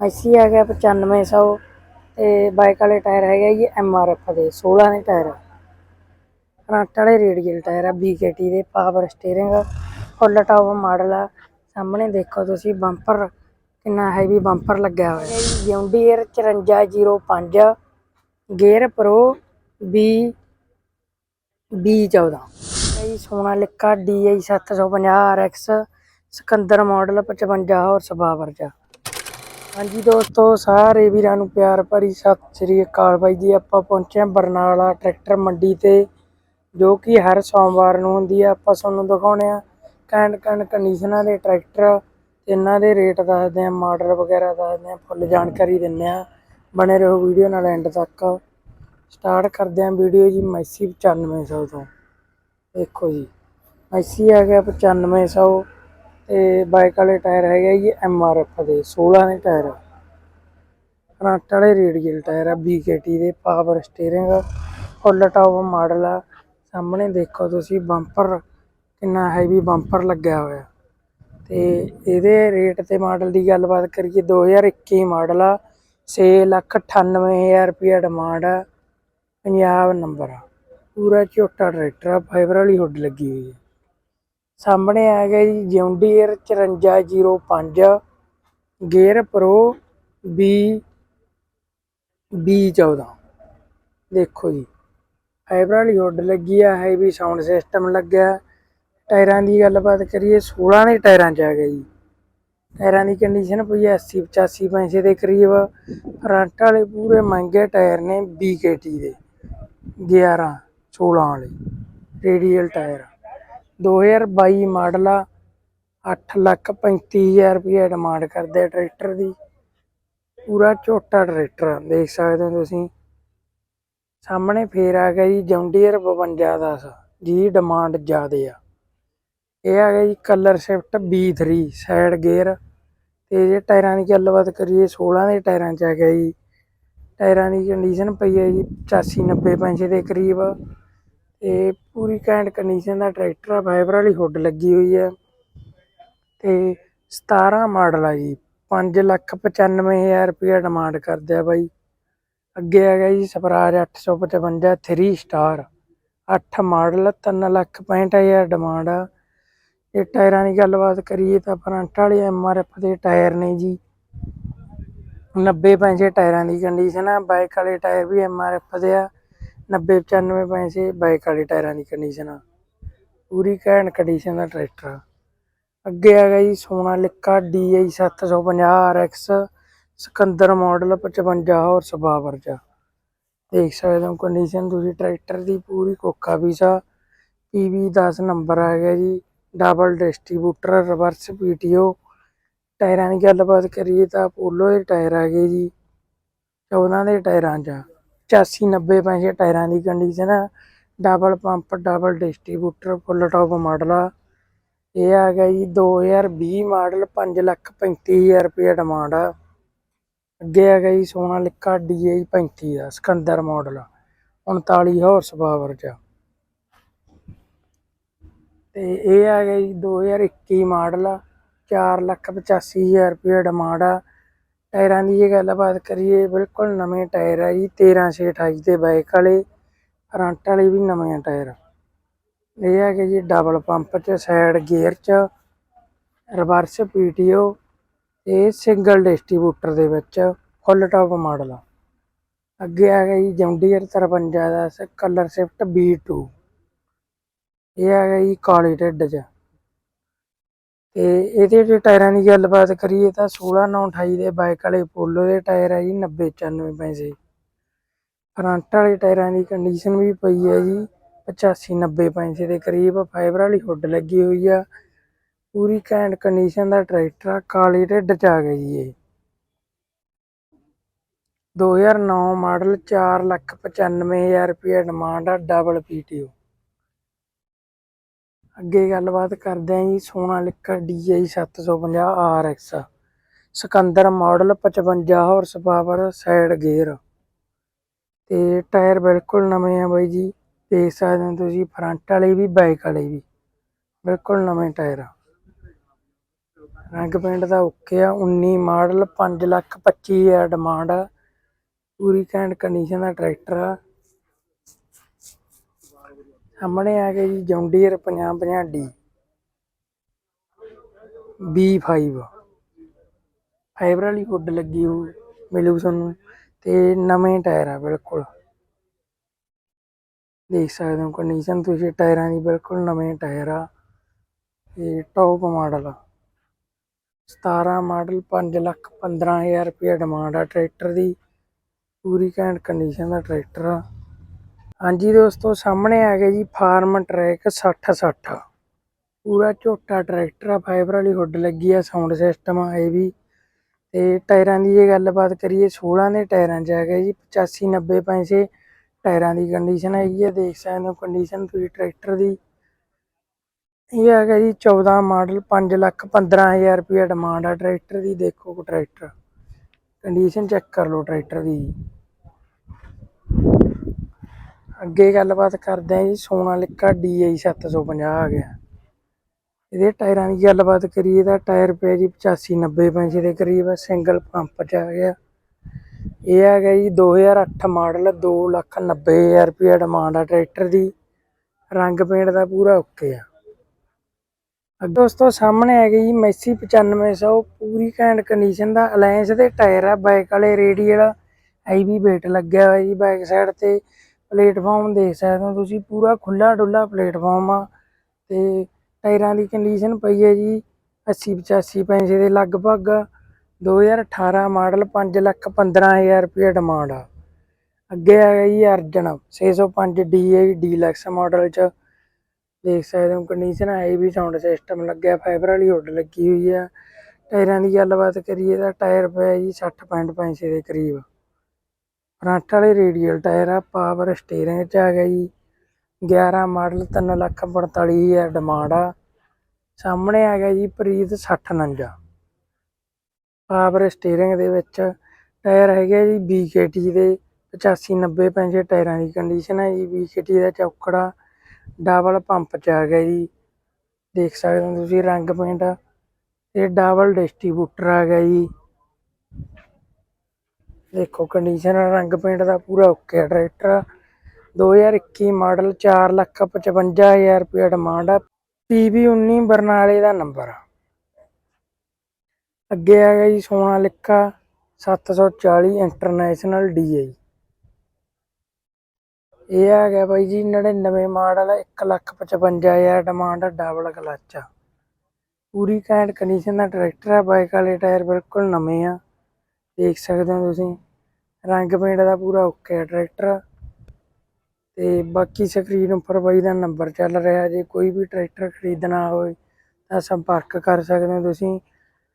ਐਸੀ ਆ ਗਿਆ 9500 ਤੇ ਬਾਈਕ ਵਾਲੇ ਟਾਇਰ ਹੈਗੇ ਜੀ ਐਮਆਰਐਫ ਦੇ 16 ਦੇ ਟਾਇਰ ਫਰੰਟ ਵਾਲੇ ਰੇਡੀਅਲ ਟਾਇਰ ਆ ਬੀਕੇਟੀ ਦੇ power steering full top model ਆ। ਸਾਹਮਣੇ ਦੇਖੋ ਤੁਸੀਂ ਬੰਪਰ ਕਿੰਨਾ ਹੈਵੀ ਬੰਪਰ ਲੱਗਿਆ ਹੋਇਆ ਹੈ। John Deere 5405 gear pro B B14 ਇਹ Sonalika DI 750 RX Sikandar model 55 horse power ਚ ਹਾਂਜੀ ਦੋਸਤੋ, ਸਾਰੇ ਵੀਰਾਂ ਨੂੰ ਪਿਆਰ ਭਰੀ ਸਤਿ ਸ੍ਰੀ ਅਕਾਲ ਬਾਈ ਜੀ। ਆਪਾਂ ਪਹੁੰਚੇ ਹਾਂ ਬਰਨਾਲਾ ਟਰੈਕਟਰ ਮੰਡੀ ਤੇ, ਜੋ ਕਿ ਹਰ ਸੋਮਵਾਰ ਨੂੰ ਹੁੰਦੀ ਆ। ਆਪਾਂ ਤੁਹਾਨੂੰ ਦਿਖਾਉਣੇ ਆ ਕੈਂਡ ਕੈਂਡ ਕੰਡੀਸ਼ਨਾਂ ਦੇ ਟਰੈਕਟਰ, ਤੇ ਇਹਨਾਂ ਦੇ ਰੇਟ ਦੱਸਦੇ ਆ, ਮਾਡਲ ਵਗੈਰਾ ਦੱਸਦੇ ਆ, ਫੁੱਲ ਜਾਣਕਾਰੀ ਦਿੰਦੇ ਆ। ਬਣੇ ਰਹੋ ਵੀਡੀਓ ਨਾਲ ਐਂਡ ਤੱਕ। ਸਟਾਰਟ ਕਰਦੇ ਆ ਵੀਡੀਓ ਜੀ, ਮੈਸੀ 9500 ਤੋਂ। ਦੇਖੋ ਜੀ, ਮੈਸੀ ਆ ਗਿਆ 9500 ਤੇ ਬਾਈਕ ਵਾਲੇ ਟਾਇਰ ਹੈਗੇ ਜੀ ਐਮਆਰਐਫ ਦੇ 16 ਦੇ ਟਾਇਰ ਫਰੰਟ ਵਾਲੇ ਰੇਡੀਅਲ ਟਾਇਰ ਆ ਬੀਕੇਟੀ ਦੇ power steering full top model ਆ। ਸਾਹਮਣੇ ਦੇਖੋ ਤੁਸੀਂ ਬੰਪਰ ਕਿੰਨਾ ਹੈਵੀ ਬੰਪਰ ਲੱਗਿਆ ਹੋਇਆ। ਤੇ ਇਹਦੇ ਰੇਟ ਤੇ ਮਾਡਲ ਦੀ ਗੱਲਬਾਤ ਕਰੀਏ 2021 ਮਾਡਲ ਆ 698000 ਰੁਪਏ ਡਿਮਾਂਡ ਆ ਪੰਜਾਬ ਨੰਬਰ ਆ। ਪੂਰਾ ਝੋਟਾ ਟਰੈਕਟਰ ਆ ਫਾਈਬਰ ਵਾਲੀ ਹੁੱਡ ਲੱਗੀ ਹੋਈ ਹੈ ਸਾਹਮਣੇ ਆ ਗਿਆ ਜੀ John Deere 5405 gear pro B B14 ਦੇਖੋ ਜੀ ਫਾਈਬਰ ਵਾਲੀ ਹੁੱਡ ਲੱਗੀ ਆ ਹੈਵੀ ਸਾਊਂਡ ਸਿਸਟਮ ਲੱਗਿਆ। ਟਾਇਰਾਂ ਦੀ ਗੱਲਬਾਤ ਕਰੀਏ 16 ਦੇ ਟਾਇਰਾਂ 'ਚ ਆ ਗਿਆ ਜੀ। ਟਾਇਰਾਂ ਦੀ ਕੰਡੀਸ਼ਨ ਪਈ ਹੈ 80 85 ਪੈਸੇ ਦੇ ਕਰੀਬ। ਫਰੰਟ ਵਾਲੇ ਪੂਰੇ ਮਹਿੰਗੇ ਟਾਇਰ ਨੇ BKT ਦੇ 11 16 ਵਾਲੇ ਰੇਡੀਅਲ ਟਾਇਰ। 2022 ਮਾਡਲ ਆ 8 ਲੱਖ 35000 ਰੁਪਏ ਡਿਮਾਂਡ ਕਰਦੇ ਆ ਟਰੈਕਟਰ ਦੀ। ਪੂਰਾ ਝੋਟਾ ਟਰੈਕਟਰ ਆ, ਦੇਖ ਸਕਦੇ ਹੋ ਤੁਸੀਂ। ਸਾਹਮਣੇ ਫੇਰ ਆ ਗਿਆ ਜੀ ਜੌਂਡੀਅਰ 5210 ਜਿਹਦੀ ਡਿਮਾਂਡ ਜ਼ਿਆਦੇ ਆ। ਇਹ ਆ ਗਿਆ ਜੀ colour shift B3 side gear. ਤੇ ਜੇ ਟਾਇਰਾਂ ਦੀ ਗੱਲਬਾਤ ਕਰੀਏ 16 ਦੇ ਟਾਇਰਾਂ 'ਚ ਆ ਗਿਆ ਜੀ। ਟਾਇਰਾਂ ਦੀ ਕੰਡੀਸ਼ਨ ਪਈ ਹੈ ਜੀ 85 90 ਪੈਸੇ ਦੇ ਕਰੀਬ। ਤੇ ਪੂਰੀ ਕੈਂਟ ਕੰਡੀਸ਼ਨ ਦਾ ਟਰੈਕਟਰ ਆ ਫਾਈਬਰ ਵਾਲੀ ਹੁੱਡ ਲੱਗੀ ਹੋਈ ਹੈ ਤੇ 17 ਮਾਡਲ ਆ ਜੀ 5 ਲੱਖ 95000 ਰੁਪਏ ਡਿਮਾਂਡ ਕਰਦੇ ਆ ਬਾਈ। ਅੱਗੇ ਆ ਗਿਆ ਜੀ Swaraj 855 3 star 8 model 3 lakh 65000 demand ਆ। ਇਹ ਟਾਇਰਾਂ ਦੀ ਗੱਲਬਾਤ ਕਰੀਏ ਤਾਂ ਫਰੰਟ ਵਾਲੇ ਐਮਆਰਐਫ ਦੇ ਟਾਇਰ ਨੇ ਜੀ। 90 ਪੈਸੇ ਟਾਇਰਾਂ ਦੀ ਕੰਡੀਸ਼ਨ ਆ ਬਾਈਕ ਵਾਲੇ ਟਾਇਰ ਵੀ ਐਮਆਰਐਫ ਦੇ ਆ। 90 95 ਪੈਸੇ ਬਾਈਕ ਵਾਲੇ ਟਾਇਰਾਂ ਦੀ ਕੰਡੀਸ਼ਨ ਆ। ਪੂਰੀ ਘੈਂਟ ਕੰਡੀਸ਼ਨ ਦਾ ਟਰੈਕਟਰ ਆ ਅੱਗੇ ਆ ਗਿਆ ਜੀ Sonalika DI 750 RX Sikandar model 55 horse power ਚ ਦੇਖ ਸਕਦੇ ਹੋ ਕੰਡੀਸ਼ਨ ਤੁਸੀਂ ਟਰੈਕਟਰ ਦੀ ਪੂਰੀ ਕੋਕਾ ਪੀਸਾ PV 10 ਨੰਬਰ ਆ ਗਿਆ ਜੀ ਡਬਲ ਡਿਸਟ੍ਰੀਬਿਊਟਰ ਰਿਵਰਸ PTO ਟਾਇਰਾਂ ਦੀ ਗੱਲਬਾਤ ਕਰੀਏ ਤਾਂ ਪੋਲੋ ਦੇ ਟਾਇਰ ਆ ਗਏ ਜੀ 14 ਦੇ ਟਾਇਰਾਂ 'ਚ। 85 90 ਪੈਸੇ ਟਾਇਰਾਂ ਦੀ ਕੰਡੀਸ਼ਨ ਆ। Double pump double distributor full top model ਆ। ਇਹ ਆ ਗਿਆ ਜੀ 2020 ਮਾਡਲ 5 ਲੱਖ 35000 ਰੁਪਏ ਡਿਮਾਂਡ ਆ। ਅੱਗੇ ਆ ਗਿਆ ਜੀ ਸੋਨਾਲਿਕਾ DI 35 ਆ, ਸਿਕੰਦਰ ਮਾਡਲ 39 ਹਾਰਸ ਪਾਵਰ ਚ ਤੇ ਇਹ ਆ ਗਿਆ ਜੀ 2021 ਮਾਡਲ 4 ਲੱਖ 85000 ਰੁਪਏ ਡਿਮਾਂਡ ਆ। ਟਾਇਰਾਂ ਦੀ ਜੇ ਗੱਲਬਾਤ ਕਰੀਏ, ਬਿਲਕੁਲ ਨਵੇਂ ਟਾਇਰ ਆ ਜੀ 1328 ਦੇ ਬਾਈਕ ਵਾਲੇ ਫਰੰਟ ਵਾਲੇ ਵੀ ਨਵੇਂ ਟਾਇਰ। ਇਹ ਆ ਕਿ ਜੀ ਡਬਲ ਪੰਪ ਚ ਸਾਈਡ ਗੇਅਰ ਚ ਰਿਵਰਸ ਪੀਟੀਓ ਇਹ ਸਿੰਗਲ ਡਿਸਟ੍ਰੀਬਿਊਟਰ ਦੇ ਵਿੱਚ ਫੁੱਲ ਟੌਪ ਮਾਡਲ ਆ ਅੱਗੇ ਆ ਗਿਆ ਜੀ ਜੌਂਡੀਅਰ 53 ਦਾ ਕਲਰ ਸ਼ਿਫਟ B2 ਇਹ ਆ ਗਿਆ ਜੀ ਕਾਲੀ ਢਿੱਡ ਚ। ਤੇ ਇਹਦੇ ਜੇ ਟਾਇਰਾਂ ਦੀ ਗੱਲਬਾਤ ਕਰੀਏ ਤਾਂ 16 9 28 ਦੇ ਬਾਈਕ ਵਾਲੇ ਪੋਲੋ ਦੇ ਟਾਇਰ ਹੈ ਜੀ 90 95 ਪੈਸੇ। ਫਰੰਟ ਵਾਲੇ ਟਾਇਰਾਂ ਦੀ ਕੰਡੀਸ਼ਨ ਵੀ ਪਈ ਹੈ ਜੀ 85 90 ਪੈਸੇ ਦੇ ਕਰੀਬ। ਫਾਈਬਰ ਵਾਲੀ ਹੁੱਡ ਲੱਗੀ ਹੋਈ ਆ। ਪੂਰੀ ਕੈਂਡ ਕੰਡੀਸ਼ਨ ਦਾ ਟਰੈਕਟਰ ਆ, ਕਾਲੇ ਢਿੱਡ ਚ ਆ ਗਿਆ ਜੀ ਇਹ 2009 ਮਾਡਲ 4 ਲੱਖ 95000 ਰੁਪਏ ਡਿਮਾਂਡ ਆ ਡਬਲ ਪੀਟੀਓ ਅੱਗੇ ਗੱਲਬਾਤ ਕਰਦੇ ਆਂ ਜੀ Sonalika DI 750 RX Sikandar model 55 horse power side gear. ਤੇ ਟਾਇਰ ਬਿਲਕੁਲ ਨਵੇਂ ਆ ਬਾਈ ਜੀ, ਦੇਖ ਸਕਦੇ ਹੋ ਤੁਸੀਂ, ਫਰੰਟ ਵਾਲੇ ਵੀ ਬਾਈਕ ਵਾਲੇ ਵੀ। ਬਿਲਕੁਲ ਨਵੇਂ ਟਾਇਰ। ਆ ਰੰਗ ਪੇਂਟ ਦਾ ਓਕੇ ਆ 19 ਮਾਡਲ 5 ਲੱਖ 25 ਹਜ਼ਾਰ ਡਿਮਾਂਡ ਆ। ਪੂਰੀ ਕੈਂਡ ਕੰਡੀਸ਼ਨ ਦਾ ਟਰੈਕਟਰ ਆ। ਸਾਹਮਣੇ ਆ ਗਿਆ ਜੀ, John Deere 50 50 D. B5 fiber ਵਾਲੀ ਹੁੱਡ ਲੱਗੀ ਹੋ ਮਿਲੂ ਤੁਹਾਨੂੰ। ਤੇ ਨਵੇਂ ਟਾਇਰ ਆ, ਬਿਲਕੁਲ। ਦੇਖ ਸਕਦੇ ਹੋ ਕੰਡੀਸ਼ਨ ਤੁਸੀਂ, ਟਾਇਰਾਂ ਦੀ ਬਿਲਕੁਲ ਨਵੇਂ ਟਾਇਰ ਆ। ਇਹ ਟੌਪ ਮਾਡਲ ਆ। 17 ਮਾਡਲ 5 ਲੱਖ 15000 ਰੁਪਏ ਡਿਮਾਂਡ ਆ, ਟਰੈਕਟਰ ਦੀ। ਪੂਰੀ ਘੈਂਟ ਕੰਡੀਸ਼ਨ ਦਾ ਟਰੈਕਟਰ ਆ। ਹਾਂਜੀ ਦੋਸਤੋ, ਸਾਹਮਣੇ ਆ ਗਿਆ ਜੀ ਫਾਰਮ ਟਰੈਕ 60 60 ਪੂਰਾ ਝੋਟਾ ਟਰੈਕਟਰ ਆ ਫਾਈਬਰ ਵਾਲੀ ਹੁੱਡ ਲੱਗੀ ਆ ਸਾਊਂਡ ਸਿਸਟਮ ਆ, ਇਹ ਵੀ। ਤੇ ਟਾਇਰਾਂ ਦੀ ਜੇ ਗੱਲਬਾਤ ਕਰੀਏ 16 ਦੇ ਟਾਇਰਾਂ 'ਚ ਆ ਗਿਆ ਜੀ 85 90 ਪੈਸੇ ਟਾਇਰਾਂ ਦੀ ਕੰਡੀਸ਼ਨ ਹੈਗੀ ਆ, ਦੇਖ ਸਕਦੇ ਹੋ ਕੰਡੀਸ਼ਨ ਤੁਸੀਂ ਟਰੈਕਟਰ ਦੀ। ਇਹ ਹੈਗਾ ਜੀ 14 ਮਾਡਲ 5 ਲੱਖ 15000 ਰੁਪਏ ਡਿਮਾਂਡ ਆ ਟਰੈਕਟਰ ਦੀ, ਦੇਖੋ ਟਰੈਕਟਰ। ਕੰਡੀਸ਼ਨ ਚੈੱਕ ਕਰ ਲਓ ਟਰੈਕਟਰ ਦੀ। ਅੱਗੇ ਗੱਲਬਾਤ ਕਰਦੇ ਆ ਜੀ ਸੋਨਾਲਿਕਾ DI 750 ਆ ਗਿਆ। ਇਹਦੇ ਟਾਇਰਾਂ ਦੀ ਗੱਲਬਾਤ ਕਰੀਏ ਤਾਂ ਟਾਇਰ ਪਿਆ ਜੀ 85 90 ਪੈਸੇ ਦੇ ਕਰੀਬ, ਸਿੰਗਲ ਪੰਪ ਚ ਆ ਗਿਆ। ਇਹ ਆ ਗਿਆ ਜੀ 2008 ਮਾਡਲ 2 ਲੱਖ 90 ਹਜ਼ਾਰ ਰੁਪਏ ਡਿਮਾਂਡ ਆ ਟਰੈਕਟਰ ਦੀ। ਰੰਗ ਪੇਂਟ ਦਾ ਪੂਰਾ ਓਕੇ ਆ। ਅੱਗੇ ਦੋਸਤੋ ਸਾਹਮਣੇ ਆ ਗਈ ਜੀ ਮੈਸੀ 9500 ਪੂਰੀ ਘੈਂਟ ਕੰਡੀਸ਼ਨ ਦਾ ਅਲਾਈਅੰਸ ਦੇ ਟਾਇਰ ਆ ਬਾਈਕ ਵਾਲੇ ਰੇਡੀਅਲ ਆਈਵੀ ਵੇਟ ਲੱਗਿਆ ਹੋਇਆ ਜੀ ਬਾਈਕ ਸਾਈਡ ਤੇ। ਪਲੇਟਫਾਰਮ ਦੇਖ ਸਕਦੇ ਹੋ ਤੁਸੀਂ, ਪੂਰਾ ਖੁੱਲਾ ਡੁੱਲਾ ਪਲੇਟਫਾਰਮ ਆ ਤੇ ਟਾਇਰਾਂ ਦੀ ਕੰਡੀਸ਼ਨ ਪਈ ਹੈ ਜੀ 80 85 ਪੈਸੇ ਦੇ ਲਗਭਗ 2018 ਮਾਡਲ 5 ਲੱਖ 15000 ਰੁਪਏ ਡਿਮਾਂਡ ਆ। ਅੱਗੇ ਆ ਗਿਆ ਜੀ ਅਰਜਨ 605 DI ਡੀਲਕਸ ਮਾਡਲ ਚ। ਦੇਖ ਸਕਦੇ ਹੋ ਕੰਡੀਸ਼ਨ ਹੈ ਵੀ ਸਾਊਂਡ ਸਿਸਟਮ ਲੱਗਿਆ ਫਾਈਬਰ ਵਾਲੀ ਹੁੱਡ ਲੱਗੀ ਹੋਈ ਆ। ਟਾਇਰਾਂ ਦੀ ਗੱਲਬਾਤ ਕਰੀਏ ਤਾਂ ਟਾਇਰ ਪਿਆ ਜੀ 60 ਪੈਂਟ ਪੈਸੇ ਦੇ ਕਰੀਬ। ਫਰੰਟ ਵਾਲੇ ਰੇਡੀਅਲ ਟਾਇਰ ਆ, ਪਾਵਰ ਸਟੀਅਰਿੰਗ ਚ ਆ ਗਿਆ ਜੀ। 11 ਮਾਡਲ 3 ਲੱਖ 45000 ਡਿਮਾਂਡ ਆ। ਸਾਹਮਣੇ ਆ ਗਿਆ ਜੀ ਪ੍ਰੀਤ 6049 ਪਾਵਰ ਸਟੀਅਰਿੰਗ ਦੇ ਵਿੱਚ ਟਾਇਰ ਹੈਗੇ ਜੀ BKT ਦੇ 85 90 ਪੈਂਜੇ ਟਾਇਰਾਂ ਦੀ ਕੰਡੀਸ਼ਨ ਹੈ ਜੀ। BKT ਦਾ ਚੌਕੜਾ ਡਬਲ ਪੰਪ ਚ ਆ ਗਿਆ ਜੀ। ਦੇਖ ਸਕਦੇ ਹੋ ਤੁਸੀਂ ਰੰਗ ਪੇਂਟ ਤੇ ਡਬਲ ਡਿਸਟ੍ਰੀਬਿਊਟਰ ਆ ਗਿਆ ਜੀ। ਦੇਖੋ ਕੰਡੀਸ਼ਨ ਰੰਗ ਪੇਂਟ ਦਾ ਪੂਰਾ ਓਕੇ ਆ ਟਰੈਕਟਰ 2021 ਮਾਡਲ 4 ਲੱਖ 55000 ਰੁਪਏ ਡਿਮਾਂਡ ਆ। PV 19 ਬਰਨਾਲੇ ਦਾ ਨੰਬਰ ਆ। ਅੱਗੇ ਆ ਗਿਆ ਜੀ ਸੋਨਾਲਿਕਾ 740 ਇੰਟਰਨੈਸ਼ਨਲ DI ਇਹ ਆ ਗਿਆ ਬਾਈ ਜੀ 99 ਮਾਡਲ 1 ਲੱਖ 55000 ਡਿਮਾਂਡ ਆ ਡਬਲ ਕਲੱਚ ਆ। ਪੂਰੀ ਕੈਂਟ ਕੰਡੀਸ਼ਨ ਦਾ ਟਰੈਕਟਰ ਆ ਬਾਈਕ ਵਾਲੇ ਟਾਇਰ ਬਿਲਕੁਲ ਨਵੇਂ ਆ। ਦੇਖ ਸਕਦੇ ਹੋ ਤੁਸੀਂ। ਰੰਗ ਪੇਂਟ ਦਾ ਪੂਰਾ ਓਕੇ ਆ ਟਰੈਕਟਰ ਤੇ ਬਾਕੀ ਸਕਰੀਨ ਉੱਪਰ ਬਾਈ ਦਾ ਨੰਬਰ ਚੱਲ ਰਿਹਾ। ਜੇ ਕੋਈ ਵੀ ਟਰੈਕਟਰ ਖਰੀਦਣਾ ਹੋਵੇ ਤਾਂ ਸੰਪਰਕ ਕਰ ਸਕਦੇ ਹੋ ਤੁਸੀਂ।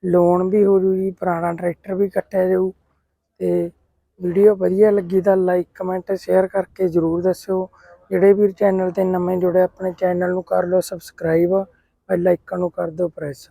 ਲੋਨ ਵੀ ਹੋ ਜੂ ਜੀ ਪੁਰਾਣਾ ਟਰੈਕਟਰ ਵੀ ਕੱਟਿਆ ਜਾਊ। ਤੇ ਵੀਡੀਓ ਵਧੀਆ ਲੱਗੀ ਤਾਂ ਲਾਈਕ ਕਮੈਂਟ ਸ਼ੇਅਰ ਕਰਕੇ ਜਰੂਰ ਦੱਸਿਓ। ਜਿਹੜੇ ਵੀਰ ਚੈਨਲ ਤੇ ਨਵੇਂ ਜੁੜੇ, ਆਪਣੇ ਚੈਨਲ ਨੂੰ ਕਰ ਲਓ ਸਬਸਕ੍ਰਾਈਬ ਬੈਲ ਆਈਕਨ ਨੂੰ ਕਰ ਦਿਓ ਪ੍ਰੈਸ